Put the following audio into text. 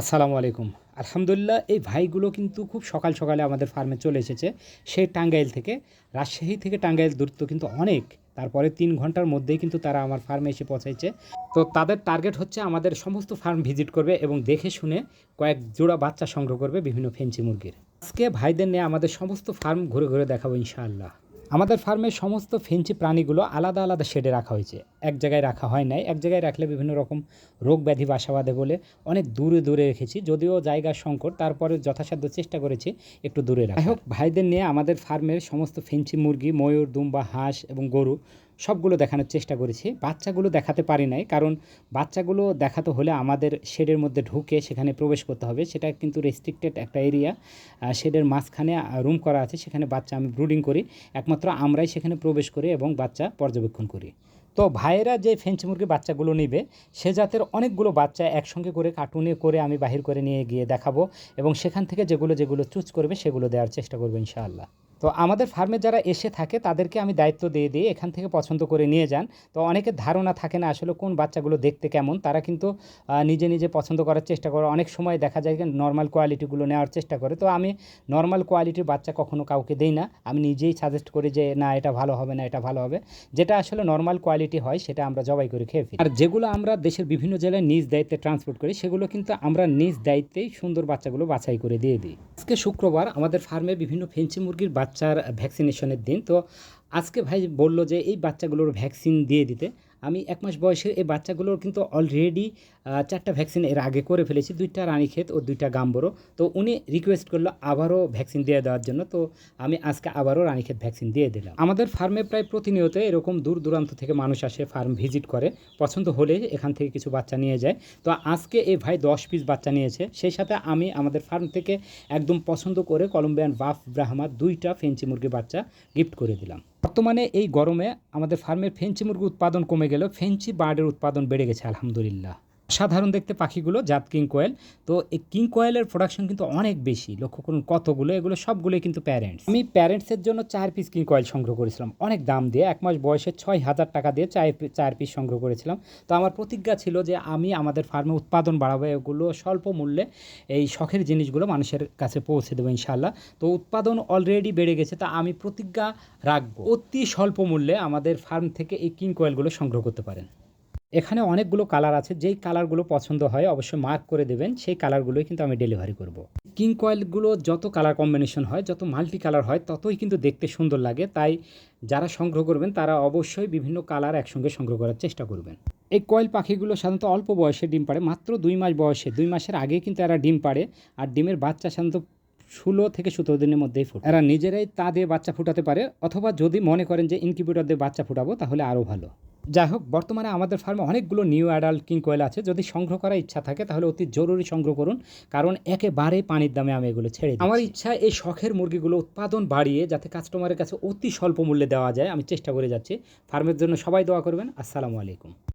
আসসালামু আলাইকুম। আলহামদুলিল্লাহ, এই ভাইগুলো কিন্তু খুব সকাল সকালে আমাদের ফার্মে চলে এসেছে। সেই টাঙ্গাইল থেকে, রাজশাহী থেকে টাঙ্গাইল দূরত্ব কিন্তু অনেক। তারপরে তিন ঘণ্টার মধ্যেই কিন্তু তারা আমার ফার্মে এসে পৌঁছাইছে। তো তাদের টার্গেট হচ্ছে আমাদের সমস্ত ফার্ম ভিজিট করবে এবং দেখে শুনে কয়েক জোড়া বাচ্চা সংগ্রহ করবে বিভিন্ন ফেন্সি মুরগির। আজকে ভাইদের নিয়ে আমাদের সমস্ত ফার্ম ঘুরে ঘুরে দেখাবো ইনশাআল্লাহ। আমাদের ফার্মের সমস্ত ফেঞ্চি প্রাণীগুলো আলাদা আলাদা শেডে রাখা হয়েছে। এক জায়গায় রাখা হয় নাই। এক জায়গায় রাখলে বিভিন্ন রকম রোগ ব্যাধি বাসা বাঁধে বলে অনেক দূরে দূরে রেখেছি। যদিও জায়গার সংকট, তারপরে যথাসাধ্য চেষ্টা করেছি একটু দূরে রাখা হোক ভাইদের নিয়ে আমাদের ফার্মের সমস্ত ফেঞ্চি মুরগি, ময়ূর, দুম্বা, হাঁস এবং গরু সবগুলো দেখানোর চেষ্টা করেছি। বাচ্চাগুলো দেখাতে পারি নাই, কারণ বাচ্চাগুলো দেখাতে হলে আমাদের শেডের মধ্যে ঢুকে সেখানে প্রবেশ করতে হবে। সেটা কিন্তু রেস্ট্রিক্টেড একটা এরিয়া শেডের মাঝখানে রুম করা আছে। সেখানে বাচ্চা আমি ব্রুডিং করি। একমাত্র আমরাই সেখানে প্রবেশ করি এবং বাচ্চা পর্যবেক্ষণ করি। তো ভাইয়েরা যে ফেঞ্চ মুরগির বাচ্চাগুলো নিবে, সে জাতের অনেকগুলো বাচ্চা একসঙ্গে করে কার্টুনে করে আমি বাহির করে নিয়ে গিয়ে দেখাবো এবং সেখান থেকে যেগুলো যেগুলো চুজ করবে সেগুলো দেওয়ার চেষ্টা করব ইনশাআল্লাহ। তো আমাদের ফার্মে যারা এসে থাকে, তাদেরকে আমি দায়িত্ব দিয়ে দিই এখান থেকে পছন্দ করে নিয়ে যান। তো অনেকের ধারণা থাকে না আসলে কোন বাচ্চাগুলো দেখতে কেমন। তারা কিন্তু নিজে নিজে পছন্দ করার চেষ্টা করে। অনেক সময় দেখা যায় নর্মাল কোয়ালিটিগুলো নেওয়ার চেষ্টা করে। তো আমি নর্মাল কোয়ালিটির বাচ্চা কখনো কাউকে দিই না। আমি নিজেই সাজেস্ট করি যে, না, এটা ভালো হবে না, এটা ভালো হবে। যেটা আসলে নর্মাল কোয়ালিটি হয়, সেটা আমরা জবাই করে খেয়ে ফেলি। আর যেগুলো আমরা দেশের বিভিন্ন জেলায় নিজ দায়িত্বে ট্রান্সপোর্ট করি, সেগুলো কিন্তু আমরা নিজ দায়িত্বেই সুন্দর বাচ্চাগুলো বাছাই করে দিয়ে দিই। আজকে শুক্রবার আমাদের ফার্মে বিভিন্ন ফেন্সি মুরগির বাচ্চার ভ্যাকসিনেশনের দিন। তো আজকে ভাই বলল যে এই বাচ্চাগুলোর ভ্যাকসিন দিয়ে দিতে। আমি এক মাস বয়সে এই বাচ্চাগুলোর কিন্তু অলরেডি চারটা ভ্যাকসিন এর আগে করে ফেলেছি, দুইটা রানীক্ষেত ও দুইটা গাম্বরো। তো উনি রিকোয়েস্ট করল আবারও ভ্যাকসিন দিয়ে দেওয়ার জন্য, তো আমি আজকে আবারও রানীক্ষেত ভ্যাকসিন দিয়ে দিলাম। আমাদের ফার্মে প্রায় প্রতিনিয়ত এরকম দূর দূরান্ত থেকে মানুষ আসে, ফার্ম ভিজিট করে। পছন্দ হলে এখান থেকে কিছু বাচ্চা নিয়ে যায়। তো আজকে এই ভাই দশ পিস বাচ্চা নিয়েছে, সেই সাথে আমি আমাদের ফার্ম থেকে একদম পছন্দ করে কলম্বিয়ান বাফ ব্রাহ্মা দুইটা ফেঞ্চি মুরগি বাচ্চা গিফট করে দিলাম। বর্তমানে এই গরমে আমাদের ফার্মের ফেঞ্চি মুরগি উৎপাদন কমে গেলেও ফেঞ্চি বার্ডের উৎপাদন বেড়ে গেছে, আলহামদুলিল্লাহ। সাধারণ দেখতে পাখিগুলো, জাত কিং কোয়েল। তো এই কিং কোয়েলের প্রোডাকশন কিন্তু অনেক বেশি। লক্ষ্য করুন কতগুলো, এগুলো সবগুলোই কিন্তু প্যারেন্টস আমি প্যারেন্টসের জন্য চার পিস কিং কোয়েল সংগ্রহ করেছিলাম। অনেক দাম দিয়ে, এক মাস বয়সে ছয় হাজার টাকা দিয়ে চার চার পিস সংগ্রহ করেছিলাম। তো আমার প্রতিজ্ঞা ছিল যে আমি আমাদের ফার্মে উৎপাদন বাড়াবো, এগুলো স্বল্প মূল্যে এই শখের জিনিসগুলো মানুষের কাছে পৌঁছে দেবো ইনশাল্লাহ তো উৎপাদন অলরেডি বেড়ে গেছে, তা আমি প্রতিজ্ঞা রাখব। অতি স্বল্প মূল্যে আমাদের ফার্ম থেকে এই কিং কোয়েলগুলো সংগ্রহ করতে পারেন। এখানে অনেকগুলো কালার আছে, যেই কালারগুলো পছন্দ হয় অবশ্যই মার্ক করে দেবেন, সেই কালারগুলোই কিন্তু আমি ডেলিভারি করব। কিং কয়েলগুলো যত কালার কম্বিনেশন হয়, যত মাল্টি কালার হয়, ততই কিন্তু দেখতে সুন্দর লাগে, তাই যারা সংগ্রহ করবেন, তারা অবশ্যই বিভিন্ন কালার একসঙ্গে সংগ্রহ করার চেষ্টা করবেন। এই কয়েল পাখিগুলো সাধারণত অল্প বয়সে ডিম পাড়ে, মাত্র দুই মাস বয়সে, দুই মাসের আগে কিন্তু এরা ডিম পাড়ে, আর ডিমের বাচ্চা সাধারণত ষোলো থেকে সতেরো দিনের মধ্যেই ফুটে। এরা নিজেরাই তা দিয়ে বাচ্চা ফুটাতে পারে, অথবা যদি মনে করেন যে ইনকিউবেটর দিয়ে বাচ্চা ফুটাবো, তাহলে আরও ভালো। যাই হোক, বর্তমানে আমাদের ফার্মে অনেকগুলো নিউ অ্যাডাল্ট কিং কোয়েল আছে। যদি সংগ্রহ করার ইচ্ছা থাকে, তাহলে অতি জরুরি সংগ্রহ করুন। কারণ একেবারে পানির দামে আমি এগুলো ছেড়ে আমার ইচ্ছা এই শখের মুরগিগুলো উৎপাদন বাড়িয়ে, যাতে কাস্টমারের কাছে অতি স্বল্প মূল্যে দেওয়া যায়, আমি চেষ্টা করে যাচ্ছি। ফার্মের জন্য সবাই দোয়া করবেন। আসসালামু আলাইকুম।